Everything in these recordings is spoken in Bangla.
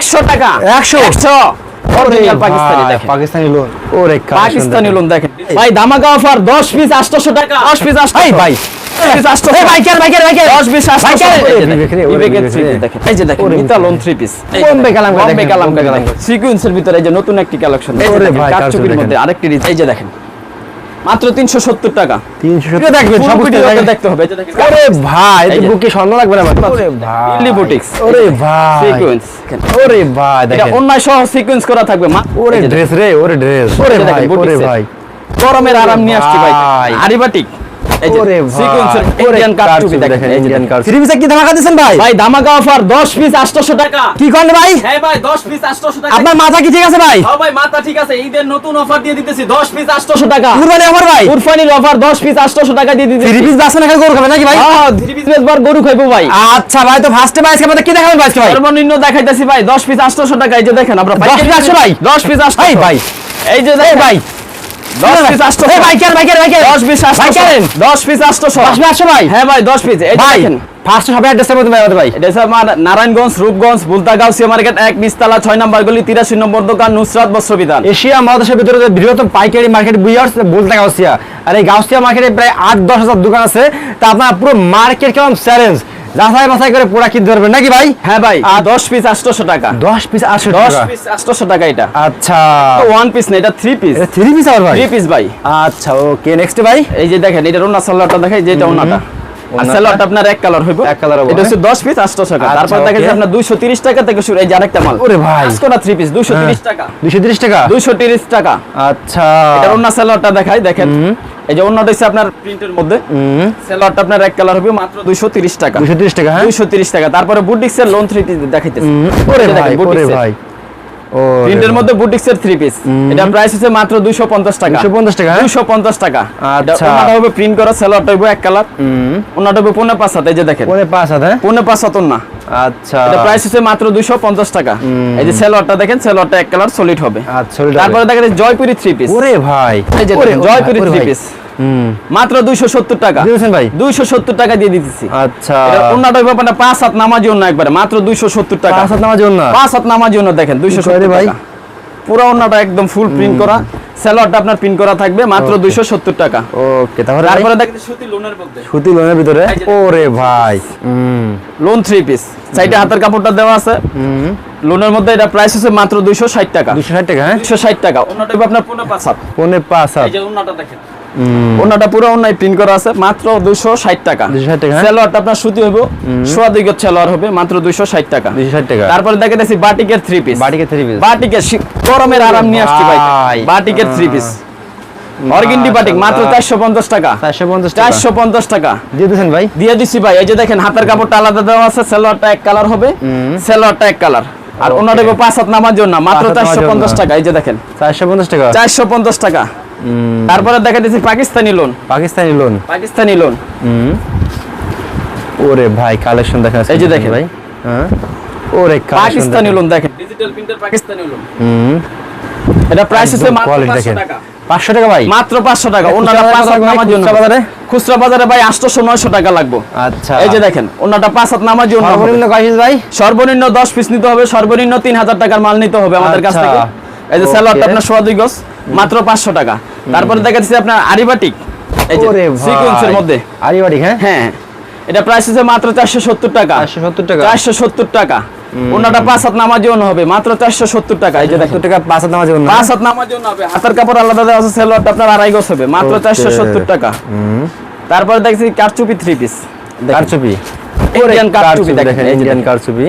একশো টাকা। 100? একশো। পাকিস্তানি লোন ওরে পাকিস্তানি লোন দেখেন। ভাই ধামাকা অফার দশ পিস আটশোশো টাকা। দশ পিস আটশো ভাই আটশো আরেকটি এই যে দেখেন। মাত্র তিনশো সত্তর টাকা। তিনশো সত্তর দেখবেন সব video দেখতে হবে দেখেন। ওরে ভাই এই বুকে স্বর্ণ লাগবে না ওরে ভাই দিল্লি বুটিক্স আরে ভাই। সিকোয়েন্স আরে ভাই এটা অন্য সহ সিকোয়েন্স করা থাকবে মা- ওরে দেখেন। ড্রেস রে ওরে ড্রেস ওরে ভাই দেখেন, ওরে ভাই। গরমের আরাম নিয়ে আসছি ভাই। আরিবাটিক। এই যে ওরে ভাই সিকোয়েন্সের ওরে ইন্ডিয়ান কারচুপি দেখেন এই যে ইন্ডিয়ান দেখেন। কার থ্রি পিসে কি ধামাকা দিবেন ভাই? ভাই ধামাকা অফার 10 পিস 800 টাকা। কি করেন ভাই? হ্যাঁ ভাই 10 পিস 800 টাকা। আপনার মাথা কি ঠিক আছে ভাই? হ্যাঁ ভাই মাথা ঠিক আছে ঈদের নতুন অফার দিয়ে দিতেছি 10 পিস 800 টাকা। কুরবানি আমার ভাই? উরফানির অফার 10 পিস 800 টাকা দিয়ে দিতেছি। থ্রি পিস বাসন এখানে গরু খাবে নাকি ভাই? হ্যাঁ 3 পিস বেশ গরু খাইবো ভাই। আচ্ছা ভাই তো ফার্স্টে ভাই আমাদের কি দেখাবেন ভাই? সর্বনিম্ন দেখাইতেছি ভাই 10 পিস 800 টাকা এই যে দেখেন আমরা 10 পিস 800 ভাই? 10 পিস 800 ভাই ভাই। এই যে ভাই। নারায়ণগঞ্জ রূপগঞ্জ বুলতা গাউসিয়া মার্কেট এক নিস্তালা ছয় নম্বর গলি তিরাশি নম্বর দোকান নুসরাত বস্ত্র বিধান। এশিয়া মহাদেশের ভিতরে বৃহত্তম পাইকারি মার্কেট বুয়ার্স বলতে গাউসিয়া আর এই গাউসিয়া মার্কেটে প্রায় আট দশ হাজার দোকান আছে। তা আপনার পুরো মার্কেট কেমন? চ্যালেঞ্জ যাচাই বাছাই করে পুরা কিনতে পারবেন নাকি ভাই? হ্যাঁ ভাই আর দশ পিস আটশোশো টাকা। দশ পিস আটশো দশ পিস আটশোশো টাকা এটা। আচ্ছা। ওয়ান পিস না এটা থ্রি পিস থ্রি পিস আবার ভাই? থ্রি পিস ভাই। আচ্ছা ওকে নেক্সট ভাই? এই যে দেখেন এটা ওনা সালোয়ারটা দেখাই যেটা ওনাটা? আপনার এক কালার হইব। এক হইবো, এটা হচ্ছে পিস আটশো টাকা। আচ্ছা, তারপর দেখা আপনার দুইশো তিরিশ টাকা থেকে শুরু এই যে আরেকটা মাল। ওরে ভাই। আজকোনা পিস তিরিশ টাকা। দুশো তিরিশ টাকা? দুইশো তিরিশ টাকা। আচ্ছা। এটা সালোয়ারটা দেখাই দেখেন। এই যে ওনাটা হচ্ছে আপনার প্রিন্টের মধ্যে। সালোয়ারটা আপনার এক কালার হবে মাত্র দুইশো তিরিশ টাকা। দুশো তিরিশ টাকা হ্যাঁ? দুইশো তিরিশ টাকা। তারপরে বুটিক্সের লোন থ্রি পিস দেখাইতেছে। ওরে ভাই ওরে ভাই। ও প্রিন্টের মধ্যে বুটিক্সের থ্রি পিস এটা প্রাইস হচ্ছে মাত্র 250 টাকা। 250 টাকা, হ্যাঁ? 250 টাকা। আচ্ছা। ওনাটা হবে প্রিন্ট করা সেলরটা হবে এক কালার ওনাটা হবে পৌনে পাঁচ হাতে এই যে দেখেন। পাঁচ হাত হ্যাঁ? পৌনে পাঁচ হাত না আচ্ছা। এটা প্রাইস হচ্ছে মাত্র 250 টাকা। এই যে সেলরটা দেখেন সেলরটা এক কালার সলিড হবে। আচ্ছা তারপরে দেখেন জয়পুরি থ্রি পিস ওরে ভাই জয়পুরি ভাই, ওরে থ্রি ভাই। পিস মাত্র 270 টাকা। দিয়েছেন ভাই? 270 টাকা দিয়ে দিতেছি। আচ্ছা। এটা হবে আপনার পাঁচ হাত নামাজি অন্য একবারে মাত্র 270 টাকা। পাঁচ হাত নামার জন্য পাঁচ হাত নামাজি অন্য দেখেন 270 ভাই? টাকা। পুরো ওনাটা একদম ফুল প্রিন্ট করা। সেলরটা আপনার পিন করা থাকবে মাত্র 270 টাকা। ওকে তাহলে তারপরে দেখেন সুতি লোনের মধ্যে। সুতি লোনের ভিতরে? ওরে ভাই হুম। লোন থ্রি পিস সাইডে হাতের কাপড়টা দেওয়া আছে। লোনের মধ্যে এটা প্রাইস হচ্ছে মাত্র 260 টাকা। দুশো ষাট টাকা হ্যাঁ? 260 টাকা। ওনাটা আপনার পুরো পাঁচ হাত। পনে পাঁচ হাত। এই যে ওনাটা দেখেন। ওনাটা পুরো ওনায় প্রিন্ট করা আছে মাত্র 260 টাকা। 260 টাকা, হ্যাঁ? সেলোয়ারটা আপনার সুতি হবে সোয়া দুই গজ সেলোয়ার হবে মাত্র 260 দুশো ষাট টাকা। তারপরে দেখে দেখছি বাটিকের থ্রি পিস বাটিকে থ্রি পিস বাটিকের গরমের আরাম নিয়ে আসছি ভাই। বাটিকের থ্রি পিস অর্গিন্ডি বাটিক মাত্র 450 টাকা। চারশো পঞ্চাশ টাকা। 450 টাকা। দিয়ে ভাই? দিয়ে দিছি ভাই এই যে দেখেন হাতের কাপড়টা আলাদা দেওয়া আছে সেলোয়ারটা এক কালার হবে। সেলোয়ারটা এক কালার। আর ওনার পাঁচ হাত নামার জন্য মাত্র পাঁচ হাত নামার চারশো পঞ্চাশ জন্য। টাকা এই যে দেখেন। চারশো পঞ্চাশ টাকা। চারশো পঞ্চাশ টাকা। তারপরে দেখা দিচ্ছি Pakistani lawn Pakistani lawn Pakistani lawn ওরে ভাই কালেকশন দেখা যাচ্ছে এই যে দেখেন। ভাই। হ্যাঁ? ওরে পাকিস্তানি লোন দেখেন। ডিজিটাল প্রিন্টার পাকিস্তানি লোন হুম। এটা প্রাইস হচ্ছে মাত্র 500 টাকা। পাঁচশো টাকা ভাই? মাত্র পাঁচশো টাকা। ওনাটা খুচরা পাঁচ হাত বাজারে নামার জন্য। খুচরা বাজারে? খুচরা বাজারে ভাই আটশোশো নয়শো টাকা লাগবে। আচ্ছা। এই যে দেখেন ওনাটা পাঁচ হাত নামার জন্য সর্বনিম্ন কয় piece ভাই? সর্বনিম্ন দশ পিস নিতে হবে সর্বনিম্ন তিন হাজার টাকার মাল নিতে হবে আমাদের কাছ আচ্ছা। থেকে। এই যে. স্যালোয়ারটা আপনার সোয়া দুই গজ মাত্র পাঁচশো টাকা। তারপরে দেখা যাচ্ছে আপনার আরিবাটিক। এই যে সিকোয়েন্সের মধ্যে। আরিবাড়ি হ্যাঁ? হ্যাঁ। এটা প্রাইস আছে মাত্র চারশো সত্তর টাকা। চারশো সত্তর টাকা। চারশো সত্তর টাকা। ওনাটা পাঁচ হাত নামার জন্য হবে। মাত্র চারশো সত্তর টাকা। এই যে সত্তর টাকা পাঁচ হাত নামার জন্য পাঁচ হাত নামার জন্য হবে। হাতের কাপড় আলাদা দেওয়া আছে সেলোয়ারটা আপনার আড়াই গজ হবে। মাত্র Okay. চারশো সত্তর টাকা। তারপরে দেখছি কারচুপি থ্রি পিস কারচুপি। ইন্ডিয়ান কারচুপি দেখেন। ইন্ডিয়ান কারচুপি।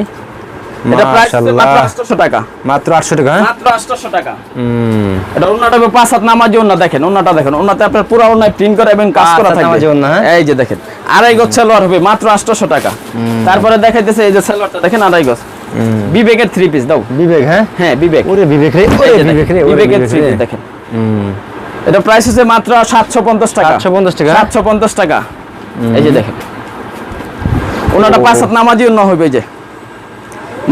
এটা প্রাইস মাত্র মাশাআল্লাহ আটশো টাকা। মাত্র আটশো টাকা হ্যাঁ? মাত্র আটশো টাকা। হুম। এটা ওনাটা পাঁচ হাত নামার জন্য দেখেন ওনাটা দেখেন ওনাতে আপনার পুরো ওনায় প্রিন্ট করে এবং কাজ করা থাকবে নামাজে ওড়না, হ্যাঁ? এই যে দেখেন আড়াই গজ সেলোয়ার হবে মাত্র আটশো টাকা। তারপরে দেখাইতেছে এই যে সেলোয়ারটা দেখেন আড়াই গজ। বিবেকের থ্রি পিস দাও। বিবেক হ্যাঁ? হ্যাঁ বিবেক। ওরে বিবেক রে ওরে বিবেক রে বিবেকের থ্রি পিস দেখেন। হুম। এটা প্রাইস হচ্ছে মাত্র সাতশো পঞ্চাশ টাকা। 750 টাকা? সাতশো পঞ্চাশ টাকা। এই যে দেখেন। ওনাটা পাঁচ হাত নামার জন্য হবে এই যে।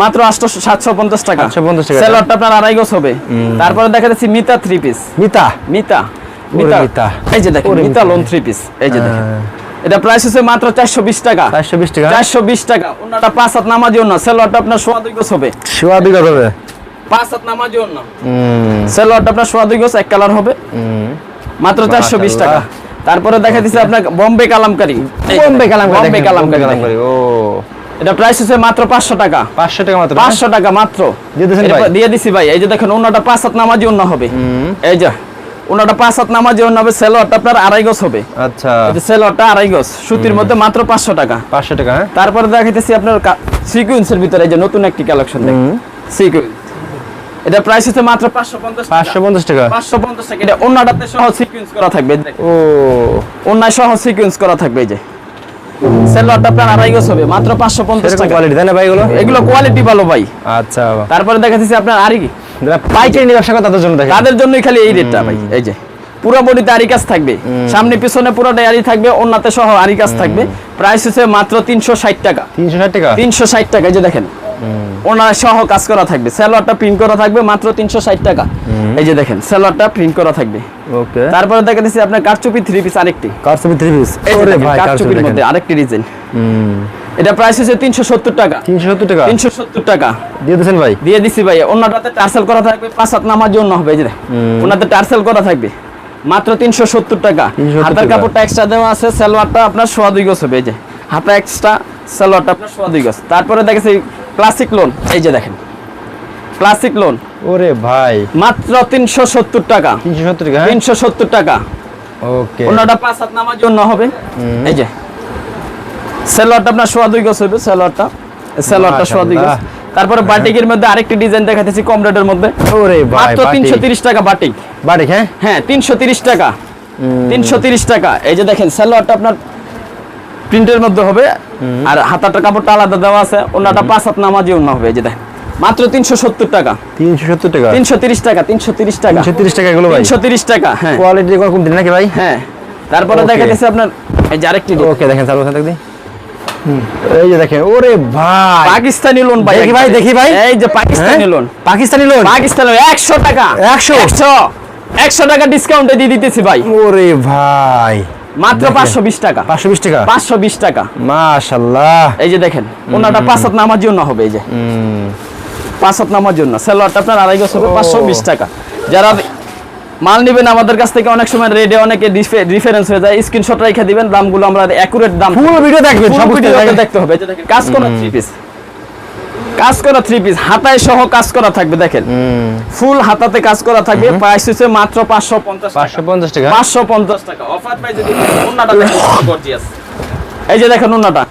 মাত্র আটশো সাতশো পঞ্চাশ টাকা। 750 টাকা। সেলোয়ারটা আপনার আড়াই গজ হবে। তারপরে দেখা যাচ্ছে মিতা থ্রি পিস মিতা? মিতা। মিতা। এই যে দেখেন Mita Mita. Lawn three piece এই যে দেখেন। হ্যাঁ। এটা প্রাইস হচ্ছে মাত্র চারশো বিশ টাকা। চারশো বিশ টাকা। চারশো বিশ টাকা। ওনাটা পাঁচ হাত নামাজি আপনার সোয়া দুই গোছ হবে। সোয়া দুই কত হবে? পাঁচ হাত নামাজি আপনার সোয়া দুই গোছ এক কালার হবে। হুম। মাত্র চারশো বিশ টাকা। তারপরে দেখা দিচ্ছে আপনার বম্বে কালামকারী। বোম্বে কালাম বম্বে কালামকারি। কালামকারি ও। এটা প্রাইস হচ্ছে মাত্র পাঁচশো টাকা। পাঁচশো টাকা মাত্র না? পাঁচশো টাকা মাত্র। দিয়ে দিয়েছেন ভাই? দিয়ে দিছি ভাই। এই যে দেখেন ওনাটা পাঁচ হাত নামাজি অন্য হবে। এই যে ওনাটা পাঁচ হাত নামাজি অন্য হবে সেলোয়ারটা আপনার আড়াই গজ হবে। আচ্ছা। এই যে সেলোয়ারটা আড়াই গজ সুতির মধ্যে মাত্র পাঁচশো টাকা। পাঁচশো টাকা হ্যাঁ? তারপরে দেখাইতেছি আপনার সিকুয়েন্সের ভিতরে এই যে নতুন একটি কালেকশন দেখেন। সিকুয়েন্স এটা প্রাইস হচ্ছে মাত্র পাঁচশো পঞ্চাশ পাঁচশো পঞ্চাশ টাকা? পাঁচশো পঞ্চাশ টাকা। এটা অন্যটাতে সহ সিকুয়েন্স করা থাকবে ও। অন্যায় সহ সিকুয়েন্স করা থাকবে এই যে। সেলোয়ারটা আপনার আড়াই গজ হবে মাত্র পাঁচশো পঞ্চাশ সেরকম টাকা। কোয়ালিটি তাই ভাই এগুলো? এগুলো কোয়ালিটি ভালো ভাই। আচ্ছা তারপরে দেখাচ্ছি আপনার আরি যারা পাইকারি নিয়ে ব্যবসা করে তাদের জন্য দেখেন। তাদের জন্যই খালি এই রেটটা ভাই এই যে। পুরো বডিতে আরি কাজ থাকবে সামনে পিছনে পুরোটাই আরি থাকবে অন্যতে সহ আরি কাজ থাকবে। প্রাইস হচ্ছে মাত্র তিনশো ষাট টাকা। তিনশো ষাট টাকা? তিনশো ষাট টাকা এই যে দেখেন। ওনার সহ কাজ করা থাকবে। স্যালোয়ারটা প্রিন্ট করা থাকবে মাত্র তিনশো ষাট টাকা। এই যে দেখেন স্যালোয়ারটা প্রিন্ট করা থাকবে। ওকে। তারপরে দেখা দিচ্ছি আপনার কারচুপি থ্রি পিস আরেকটি। কারসবি থ্রি পিস কারচুপির মধ্যে আরেকটি ডিজাইন এটা প্রাইস হচ্ছে তিনশো সত্তর টাকা। তিনশো সত্তর টাকা? তিনশো সত্তর টাকা। দিয়ে ভাই? দিয়ে দিছি ভাই। ওনাটাতে টার্সেল করা থাকবে পাঁচ হাত নামার জন্য হবে যে। ওনাতে টার্সেল করা থাকবে। মাত্র তিনশো সত্তর টাকা। 370 হাতের টাকা। কাপড়টা এক্সট্রা দেওয়া আছে সালোয়ারটা আপনার সোয়া দুই গজ হবে এই যে। হাতা এক্সট্রা সালোয়ারটা আপনার সোয়া দুই গজ। তারপরে দেখেছি ক্লাসিক লোন এই যে দেখেন। ক্লাসিক লোন ওরে ভাই। মাত্র তিনশো সত্তর টাকা। তিনশো সত্তর টাকা হ্যাঁ? তিনশো সত্তর টাকা। ওকে। ওনাটা পাঁচ হাত নামার জন্য হবে। এই যে। সালোয়ারটা আপনার সোয়া দুই গজ হবে সালোয়ারটা সালোয়ারটা সোয়া দুই গজ। মাশাআল্লাহ। তারপরে বাটিকের মধ্যে আরেকটি ডিজাইন দেখাতেছি কম রেটের মধ্যে। ওরে ভাই মাত্র তিনশো তিরিশ টাকা বাটিক বাটিক হ্যাঁ? হ্যাঁ তিনশো তিরিশ টাকা। তিনশো তিরিশ টাকা। এই যে দেখেন সালোয়ারটা আপনার প্রিন্টের মধ্যে হবে। আর হাতাটা কাপড়টা আলাদা দেওয়া আছে ওনাটা পাঁচ হাত নামাজি অন্য হবে যে দেখেন। মাত্র তিনশো সত্তর টাকা। তিনশো সত্তর টাকা? তিনশো তিরিশ টাকা তিনশো তিরিশ টাকা। তিনশো তিরিশ টাকা এগুলো তিনশো তিরিশ টাকা হ্যাঁ। কোয়ালিটি কোনো কমতি নাকি ভাই? হ্যাঁ। তারপরে দেখা যাচ্ছে আপনার এই যে আরেকটি। ওকে দেখেন চালু থাকতে এই যে দেখেন ওরে ভাই। পাকিস্তানি লোন ভাই দেখি ভাই, দেখি ভাই। এই যে পাকিস্তানি হ্যাঁ? লোন। পাকিস্তানি লোন? পাকিস্তানি একশো টাকা। 100? একশো। একশো টাকা ডিসকাউন্টে দিয়ে দিতেছি ভাই। ওরে ভাই। মাত্র দেখেন। পাঁচশো বিশ টাকা। পাঁচশো বিশ টাকা? পাঁচশো বিশ টাকা। মাশাল্লাহ এই যে দেখেন ওনাটা পাঁচ হাত নামার জন্য হবে এই যে। হুম। পাঁচ হাত নামার জন্য। সেলোয়ারটা আপনার আড়াই গজ হবে পাঁচশো বিশ টাকা। যারা মাল নেবেন আমাদের কাছ থেকে অনেক সময় রেডে অনেকে রিফারেন্স হয়ে যায়। স্ক্রিনশট রেখে দিবেন দামগুলো আমরা অ্যাকুরেট দাম পুরো ভিডিও দেখবেন সব ভিডিও দেখতে হবে। কাজ করা থ্রি পিস কাজ করা থ্রি পিস হাতায় সহ কাজ করা থাকবে দেখেন। ফুল হাতাতে কাজ করা থাকবে প্রাইস হচ্ছে মাত্র পাঁচশো পঞ্চাশ পাঁচশো পঞ্চাশ টাকা? পাঁচশো পঞ্চাশ টাকা। অফার প্রাইস যদি ওন্নাটা দেখেন গর্জিয়াস এই যে দেখেন ওন্নাটা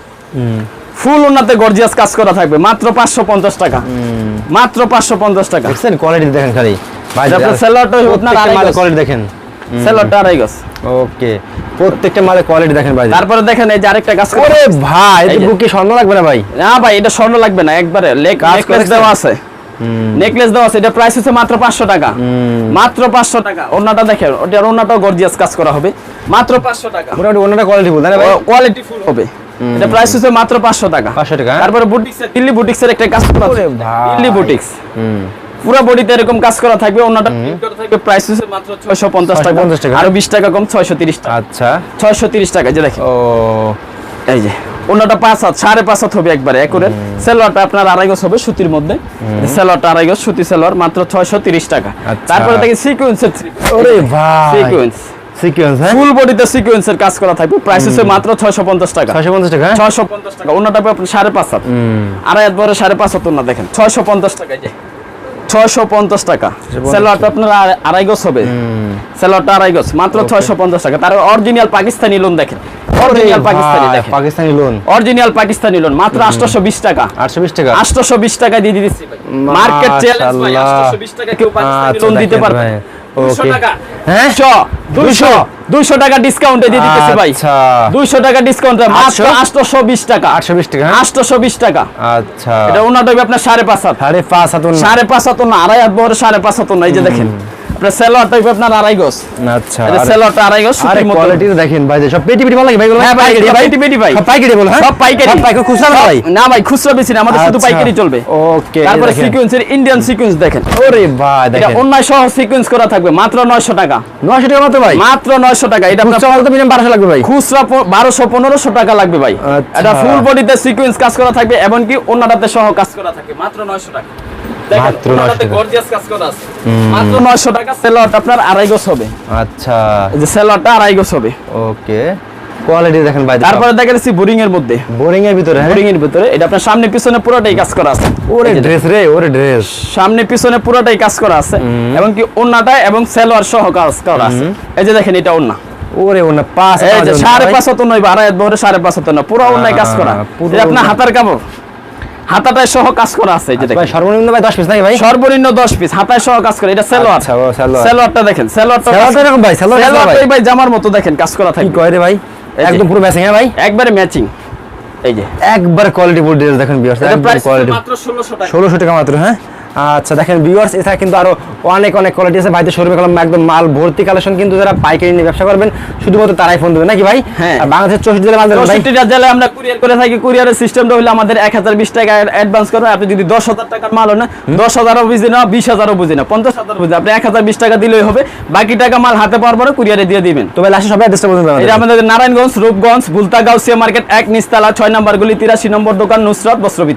ফুল ওন্নাতে গর্জিয়াস কাজ করা থাকবে মাত্র পাঁচশো পঞ্চাশ টাকা। মাত্র পাঁচশো পঞ্চাশ টাকা। দেখছেন? কোয়ালিটি দেখেন খালি। ভাই আপনার আড়াই মালের গজ। কোয়ালিটি দেখেন। সেলোয়ারটা আড়াই গজ। ওকে প্রত্যেকটা মালের কোয়ালিটি দেখেন ভাই। তারপরে দেখেন এই যে আরেকটা কাজ করা ভাই বুকে স্বর্ণ লাগবে না ভাই? না ভাই এটা স্বর্ণ লাগবে না একবারে নেকলেস দেওয়া আছে। নেকলেস দেওয়া আছে এটা প্রাইস হচ্ছে মাত্র পাঁচশো টাকা। মাত্র পাঁচশো টাকা। ওনাটা দেখেন ওটার ওনাটাও গর্জিয়াস কাজ করা হবে। মাত্র পাঁচশো টাকা। মোটামুটি অন্যটা কোয়ালিটি ভাই? কোয়ালিটি ফুল হবে। এটা প্রাইস হচ্ছে মাত্র পাঁচশো টাকা। 500 টাকা, হ্যাঁ? তারপরে বুটিক্স দিল্লি বুটিক্স একটা কাজ করা আছে দিল্লি বুটিক্স হুম। পুরো বডিতে এরকম কাজ করা থাকবে থাকবে প্রাইস হচ্ছে মাত্র ছয়শো পঞ্চাশ টাকা। 650 টাকা। আরও বিশ টাকা কম ছয়শো তিরিশ টাকা। আচ্ছা। ছয়শো তিরিশ টাকা যে দেখেন। ও। এই যে ওনাটা পাঁচ হাত সাড়ে পাঁচ হাত হবে একবারে সেলোয়ারটা আপনার আড়াই গজ হবে সুতির মধ্যে। সেলোয়ারটা আড়াই গজ সুতি সেলোয়ার মাত্র ছয়শো তিরিশ টাকা। আচ্ছা। তারপরে সিকুয়েন্সের ওরে ভাই। সিকুয়েন্স সিকোয়েন্স হ্যাঁ? ফুল বডিতে সিকুয়েন্সের কাজ করা থাকবে। প্রাইস হচ্ছে মাত্র ছয়শো পঞ্চাশ টাকা। ছয়শো পঞ্চাশ টাকা হ্যাঁ? ছয়শো পঞ্চাশ টাকা হাত। আড়াই হাত বড় সাড়ে পাঁচ হাত ওনা দেখেন। ছয়শো পঞ্চাশ টাকা এই যে। ছয়শো পঞ্চাশ টাকা। সেলোয়ারটা আপনার আড়াই- গজ হবে। সেলোয়ারটা আড়াই গজ মাত্র ছয়শো পঞ্চাশ টাকা। তার অরিজিনাল পাকিস্তানি লোন দেখেন। অরিজিনাল পাকিস্তানি দেখেন। Pakistani lawn original Pakistani lawn মাত্র আটশোশো বিশ টাকা। আটশো বিশ টাকা? আটশোশো বিশ টাকা দিয়ে দিচ্ছি মার্কেট চ্যালেঞ্জ ভাই মাশাআল্লাহ। আটশোশো বিশ টাকা কেউ পাকিস্তানি লোন দিতে পারবে দুশো হ্যাঁ? দুশো দুইশো দুইশো? টাকা ডিসকাউন্টে দিয়ে দিতেছি ভাই। আচ্ছা। দুইশো টাকা ডিসকাউন্টে মাত্র আটশো? আটশোশো বিশ টাকা। আটশো বিশ টাকা হ্যাঁ? আটশোশো বিশ টাকা। আচ্ছা। এটা ওনাটা আপনার সাড়ে পাঁচ হাত। সাড়ে পাঁচ হাত ওনা। সাড়ে পাঁচ হাত না আড়াই হাত বড় সাড়ে পাঁচ হাত না এই যে দেখেন। আপনার সেলোয়ারটা হইবে আপনার আড়াই গজ। আচ্ছা এটা আর- আড়াই গজ সুতির মতো। কোয়ালিটি দেখেন ভাই সব পেটি পেটি ভালো লাগে ভাই হ্যাঁ ভাই, পেটি পেটি ভাই। সব পাইকারি বলো হ্যাঁ? সব পাইকারি। সব পাইকারি খুচরা ভাই? না ভাই খুচরা বেশি না আমাদের শুধু আচ্ছা। পাইকারি চলবে। ওকে তারপরে সিকোয়েন্সের ইন্ডিয়ান সিকোয়েন্স দেখেন। ওরে ভাই এটা দেখেন। সহ সিকোয়েন্স করা থাকবে মাত্র 900 টাকা। 900 টাকা মাত্র ভাই? মাত্র 900 টাকা এটা খুচরা মাল তো মিনিমাম 1200 লাগবে ভাই। খুচরা বারোশো পনেরোশো টাকা লাগবে ভাই। আচ্ছা। এটা ফুল বডিতে সিকোয়েন্স কাজ করা থাকবে এমনকি অন্যটাতে সহ কাজ করা থাকবে মাত্র নয়শো টাকা। দেখেন, মাত্র 900 অন্যটাতে কাজ করা আছে। মাত্র নয়শো টাকা সেলোয়ারটা আপনার আড়াই গোছ হবে। আচ্ছা। এই যে সেলোয়ারটা আড়াই গোছ হবে। ওকে। কোয়ালিটি দেখেন ভাই তারপরে দেখা যাচ্ছে বোরিং এর মধ্যে। বোরিং এর ভিতরে হ্যাঁ? বোরিং এর ভিতরে। এটা আপনার সামনে পিছনে পুরোটাই কাজ করা আছে। ওরে এই ড্রেস রে ওরে ড্রেস সামনে পিছনে পুরোটাই কাজ করা আছে। এবং কি ওন্নাটা এবং সেলোয়ার সহ কাজ করা আছে। এই যে দেখেন এটা ওন্না। ওরে ওনা পাঁচ এই যে সাড়ে। পাঁচ নয় ভরে সাড়ে পাঁচ নয়। পুরো অন্যায় কাজ করা। আপনার। হাতার কাপড়। হাতাটায় সহ কাজ করা আছে এই ভাই সর্বনিম্ন ভাই 10 পিস নাকি ভাই? সর্বনিম্ন 10 পিস হাতায় সহ কাজ করে এটা সেলোয়ার। আচ্ছা। সেলোয়ারটা দেখেন সেলোয়ারটা সালোয়ারটা এরকম ভাই। জামার মতো দেখেন কাজ করা কি কয় রে ভাই? একদম পুরো ম্যাচিং হ্যাঁ ভাই? একবারে ম্যাচিং এই যে। একবার কোয়ালিটি ফুল ড্রেস দেখেন একবার কোয়ালিটি মাত্র 1600 টাকা। 1600 টাকা মাত্র হ্যাঁ? আচ্ছা দেখেন ভিউয়ার্স এছাড়া কিন্তু আরও অনেক অনেক কোয়ালিটি আছে। ভাইদের শোরুমে কলম একদম মাল ভর্তি কালেকশন কিন্তু যারা পাইকারি নিয়ে ব্যবসা করবেন শুধুমাত্র তারাই ফোন দেবে। নাকি ভাই? হ্যাঁ। বাংলাদেশের চৌষট্টি জেলা মাল চৌষট্টিটা জেলায় আমরা কুরিয়ার করে থাকি কুরিয়ারের সিস্টেমটা হলো আমাদের এক হাজার বিশ টাকা অ্যাডভান্স করবেন আপনি যদি দশ হাজার টাকার মাল হয় না দশ হাজারও বুঝি না বিশ হাজারও বুঝি না পঞ্চাশ হাজার বুঝি আপনি এক হাজার বিশ টাকা দিলেই হবে বাকি টাকা মাল হাতে পাওয়ার পরে কুরিয়ারে দিয়ে দিবেন। তো ভাই লাস্টে সবাই অ্যাড্রেসটা বলুন এটা আমাদের নারায়ণগঞ্জ রূপগঞ্জ বুলতাগাঁও গাউসিয়া মার্কেট এক নিস্তালা ছয় নম্বর গুলি তিরাশি নম্বর দোকান নুসরাত বস্ত্রবিতা